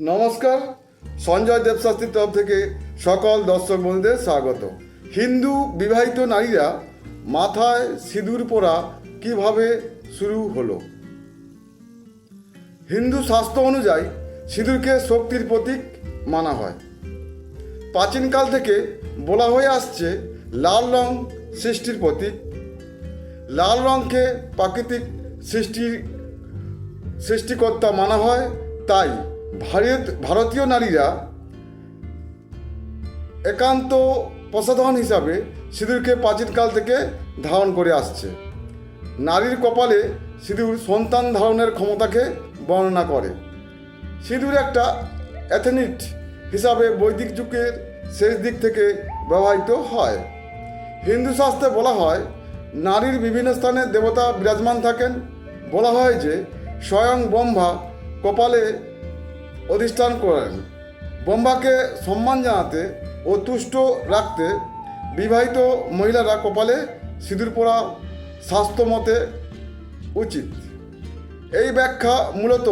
নমস্কার, সঞ্জয় দেবশাস্ত্রীর তরফ থেকে সকল দর্শক বন্ধুদের স্বাগত। হিন্দু বিবাহিত নারীরা মাথায় সিঁদুর পরা কীভাবে শুরু হলো? হিন্দু শাস্ত্র অনুযায়ী সিঁদুরকে শক্তির প্রতীক মানা হয়। প্রাচীনকাল থেকে বলা হয়ে আসছে লাল রং সৃষ্টির প্রতীক। লাল রঙকে প্রাকৃতিক সৃষ্টির সৃষ্টিকর্তা মানা হয়, তাই ভারত, ভারতীয় নারীরা একান্ত প্রসাধন হিসাবে সিঁদুরকে প্রাচীনকাল থেকে ধারণ করে আসছে। নারীর কপালে সিঁদুর সন্তান ধারণের ক্ষমতাকে বর্ণনা করে। সিঁদুর একটা অ্যাথেনিট হিসাবে বৈদিক যুগের শেষ দিক থেকে ব্যবহৃত হয়। হিন্দু শাস্ত্রে বলা হয়, নারীর বিভিন্ন স্থানে দেবতা বিরাজমান থাকেন। বলা হয় যে স্বয়ং ব্রহ্মা কপালে অধিষ্ঠান করেন। ব্রহ্মাকে সম্মান জানাতে ও তুষ্ট রাখতে বিবাহিত মহিলারা কপালে সিঁদুর পরা স্বাস্থ্যমতে উচিত। এই ব্যাখ্যা মূলত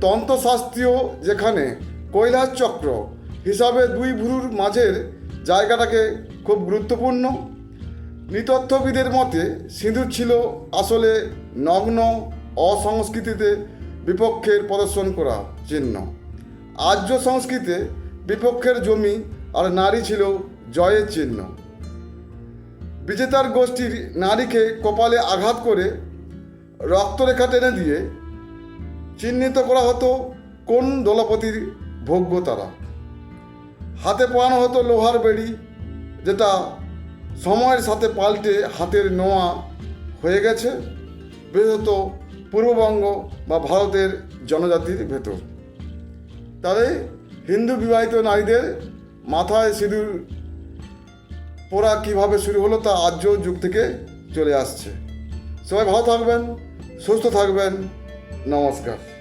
তন্ত্রশাস্ত্রীয় যেখানে কৈলাস চক্র হিসাবে দুই ভুরুর মাঝের জায়গাটাকে খুব গুরুত্বপূর্ণ। নৃতত্ত্ববিদের মতে সিঁদুর ছিল আসলে নগ্ন অসংস্কৃতিতে বিপক্ষের প্রদর্শন করা চিহ্ন। আর্য সংস্কৃতে বিপক্ষের জমি আর নারী ছিল জয়ের চিহ্ন। বিজেতার গোষ্ঠীর নারীকে কপালে আঘাত করে রক্তরেখা টেনে দিয়ে চিহ্নিত করা হতো কোন দলপতির ভোগ্য তারা। হাতে পরানো হতো লোহার বেড়ি, যেটা সময়ের সাথে পাল্টে হাতের নোয়া হয়ে গেছে, বিশেষত পূর্ববঙ্গ বা ভারতের জনজাতির ভেতর। তাদের হিন্দু বিবাহিত নারীদের মাথায় সিঁদুর পোড়া কীভাবে শুরু হলো তা আর্য যুগ থেকে চলে আসছে। সবাই ভালো থাকবেন, সুস্থ থাকবেন। নমস্কার।